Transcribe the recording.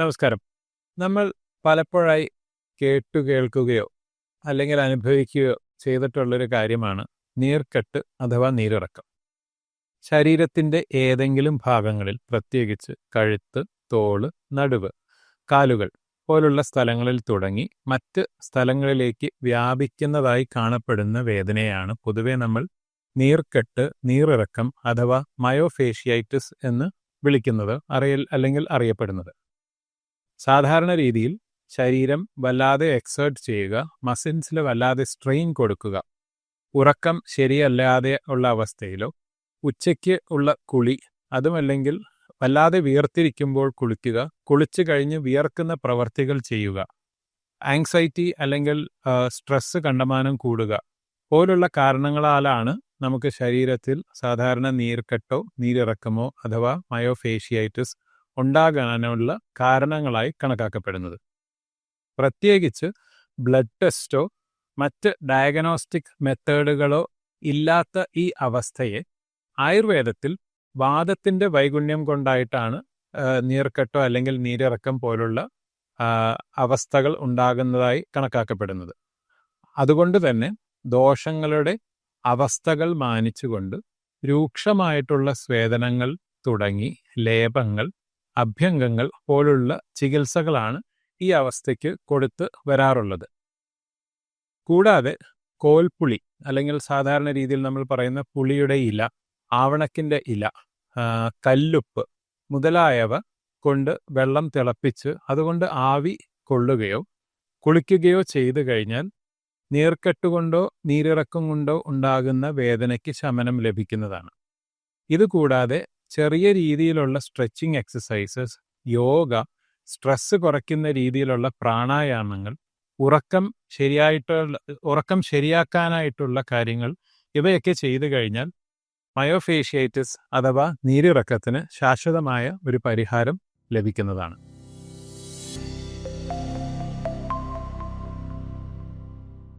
നമസ്കാരം. നമ്മൾ പലപ്പോഴായി കേട്ടു കേൾക്കുകയോ അല്ലെങ്കിൽ അനുഭവിക്കുകയോ ചെയ്തിട്ടുള്ളൊരു കാര്യമാണ് നീർക്കെട്ട് അഥവാ നീരിറക്കം. ശരീരത്തിന്റെ ഏതെങ്കിലും ഭാഗങ്ങളിൽ പ്രത്യേകിച്ച് കഴുത്ത് തോൾ നടുവ് കാലുകൾ പോലുള്ള സ്ഥലങ്ങളിൽ തുടങ്ങി മറ്റ് സ്ഥലങ്ങളിലേക്ക് വ്യാപിക്കുന്നതായി കാണപ്പെടുന്ന വേദനയാണ് പൊതുവെ നമ്മൾ നീർക്കെട്ട് നീറിറക്കം അഥവാ മയോഫേഷ്യൈറ്റിസ് എന്ന് വിളിക്കുന്നത് അറിയൽ അല്ലെങ്കിൽ അറിയപ്പെടുന്നത്. സാധാരണ രീതിയിൽ ശരീരം വല്ലാതെ എക്സേർട്ട് ചെയ്യുക മസിൽസിൽ വല്ലാതെ സ്ട്രെയിൻ കൊടുക്കുക ഉറക്കം ശരിയല്ലാതെ ഉള്ള അവസ്ഥയിലോ ഉച്ചയ്ക്ക് ഉള്ള കുളി അതുമല്ലെങ്കിൽ വല്ലാതെ വിയർത്തിരിക്കുമ്പോൾ കുളിക്കുക കുളിച്ചു കഴിഞ്ഞ് വിയർക്കുന്ന പ്രവർത്തികൾ ചെയ്യുക ആങ്സൈറ്റി അല്ലെങ്കിൽ സ്ട്രെസ് കണ്ടമാനം കൂടുക പോലുള്ള കാരണങ്ങളാലാണ് നമുക്ക് ശരീരത്തിൽ സാധാരണ നീർക്കെട്ടോ നീരിറക്കമോ അഥവാ മയോഫേഷ്യൈറ്റിസ് ഉണ്ടാകാനുള്ള കാരണങ്ങളായി കണക്കാക്കപ്പെടുന്നത്. പ്രത്യേകിച്ച് ബ്ലഡ് ടെസ്റ്റോ മറ്റ് ഡയഗ്നോസ്റ്റിക് മെത്തേഡുകളോ ഇല്ലാത്ത ഈ അവസ്ഥയെ ആയുർവേദത്തിൽ വാദത്തിന്റെ വൈഗുണ്യം കൊണ്ടായിട്ടാണ് നീർക്കെട്ടോ അല്ലെങ്കിൽ നീരിറക്കം പോലുള്ള അവസ്ഥകൾ ഉണ്ടാകുന്നതായി കണക്കാക്കപ്പെടുന്നത്. അതുകൊണ്ട് തന്നെ ദോഷങ്ങളുടെ അവസ്ഥകൾ മാനിച്ചുകൊണ്ട് രൂക്ഷമായിട്ടുള്ള സ്വേദനങ്ങൾ തുടങ്ങി ലേപങ്ങൾ അഭ്യംഗങ്ങൾ പോലുള്ള ചികിത്സകളാണ് ഈ അവസ്ഥയ്ക്ക് കൊടുത്ത് വരാറുള്ളത്. കൂടാതെ കോൽപ്പുളി അല്ലെങ്കിൽ സാധാരണ രീതിയിൽ നമ്മൾ പറയുന്ന പുളിയുടെ ഇല ആവണക്കിന്റെ ഇല കല്ലുപ്പ് മുതലായവ കൊണ്ട് വെള്ളം തിളപ്പിച്ച് അതുകൊണ്ട് ആവി കൊള്ളുകയോ കുളിക്കുകയോ ചെയ്തു കഴിഞ്ഞാൽ നീർക്കെട്ടുകൊണ്ടോ നീരിറക്കം കൊണ്ടോ ഉണ്ടാകുന്ന വേദനയ്ക്ക് ശമനം ലഭിക്കുന്നതാണ്. ഇതുകൂടാതെ ചെറിയ രീതിയിലുള്ള സ്ട്രെച്ചിങ് എക്സസൈസസ് യോഗ സ്ട്രെസ് കുറയ്ക്കുന്ന രീതിയിലുള്ള പ്രാണായാമങ്ങൾ ഉറക്കം ശരിയായിട്ടുള്ള ഉറക്കം ശരിയാക്കാനായിട്ടുള്ള കാര്യങ്ങൾ ഇവയൊക്കെ ചെയ്തു കഴിഞ്ഞാൽ മയോഫേഷ്യേറ്റിസ് അഥവാ നീരിറക്കത്തിന് ശാശ്വതമായ ഒരു പരിഹാരം ലഭിക്കുന്നതാണ്.